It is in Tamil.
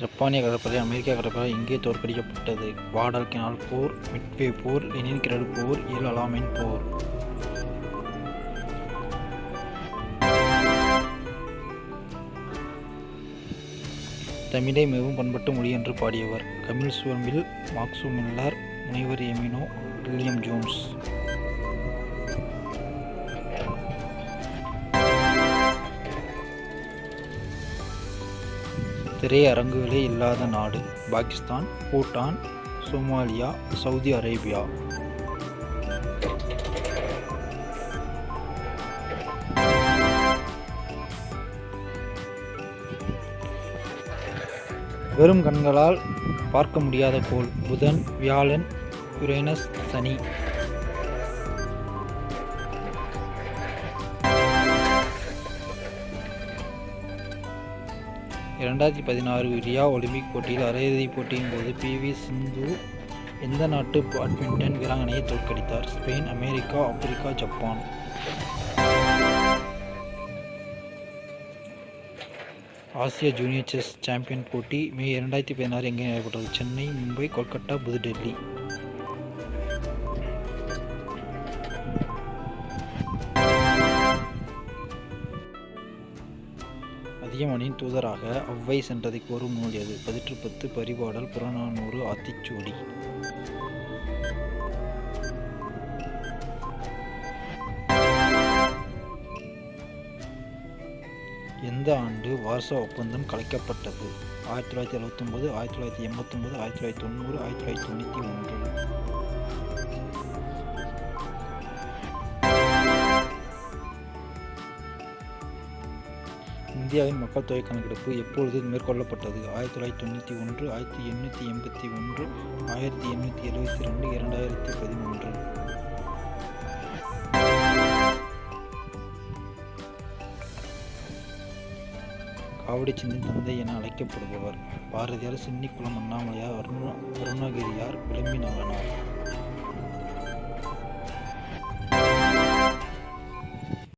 ஜப்பானிய கடற்படை அமெரிக்க கடற்படை இங்கே தோற்கடிக்கப்பட்டது. குவாடல்கனால் போர் மிட்வே போர் லெனின்கிராடு போர் இல் அலாமின் போர். தமிழை மிகவும் பண்பட்ட மொழி என்று பாடியவர். கமில் சுவர்மில் மாக்சு மில்லர் முனைவர் எமினோ வில்லியம் ஜோன்ஸ். திரையரங்குகளே இல்லாத நாடு. Pakistan Bhutan Somalia Saudi Arabia. வெறும் கண்களால் பார்க்க முடியாத கோள் புதன் வியாழன் யுரேனஸ் சனி. இரண்டாயிரத்தி பதினாறு ரியா ஒலிம்பிக் போட்டியில் அரையிறுதிப் போட்டியின் போது பி வி சிந்து எந்த நாட்டு பேட்மிண்டன் வீராங்கனையை தோற்கடித்தார்? Spain America Africa Japan. ஆசிய ஜூனியர் செஸ் சாம்பியன் போட்டி மே இரண்டாயிரத்தி பதினாறு எங்கே நடைபெற்றது? சென்னை மும்பை கொல்கத்தா புதுடெல்லி. அதியமனின் தூதராக அவ்வை சென்றதை கோரும் நூல் எது? பதிற்றுப்பத்து பரிபாடல் புறநானூறு ஆத்திச்சூடி. எந்த ஆண்டு வார்சா ஒப்பந்தம் கலைக்கப்பட்டது? ஆயிரத்தி தொள்ளாயிரத்தி அறுபத்தொம்பது ஆயிரத்தி தொள்ளாயிரத்தி எண்பத்தொம்பது ஆயிரத்தி தொள்ளாயிரத்தி தொண்ணூறு ஆயிரத்தி தொள்ளாயிரத்தி தொண்ணூற்றி ஒன்று. இந்தியாவின் மக்கள் தொகை கணக்கெடுப்பு எப்பொழுது மேற்கொள்ளப்பட்டது? ஆயிரத்தி தொள்ளாயிரத்தி தொண்ணூற்றி ஒன்று ஆயிரத்தி எண்ணூற்றி எண்பத்தி ஒன்று ஆயிரத்தி எண்ணூற்றி எழுபத்தி ரெண்டு இரண்டாயிரத்தி பதிமூன்று. காவடி சிந்தின் தந்தை என அழைக்கப்படுபவர். பாரதியார் சின்னிக்குளம் அண்ணாமலையார் அருணா அருணகிரியார் விளம்பினாரனார்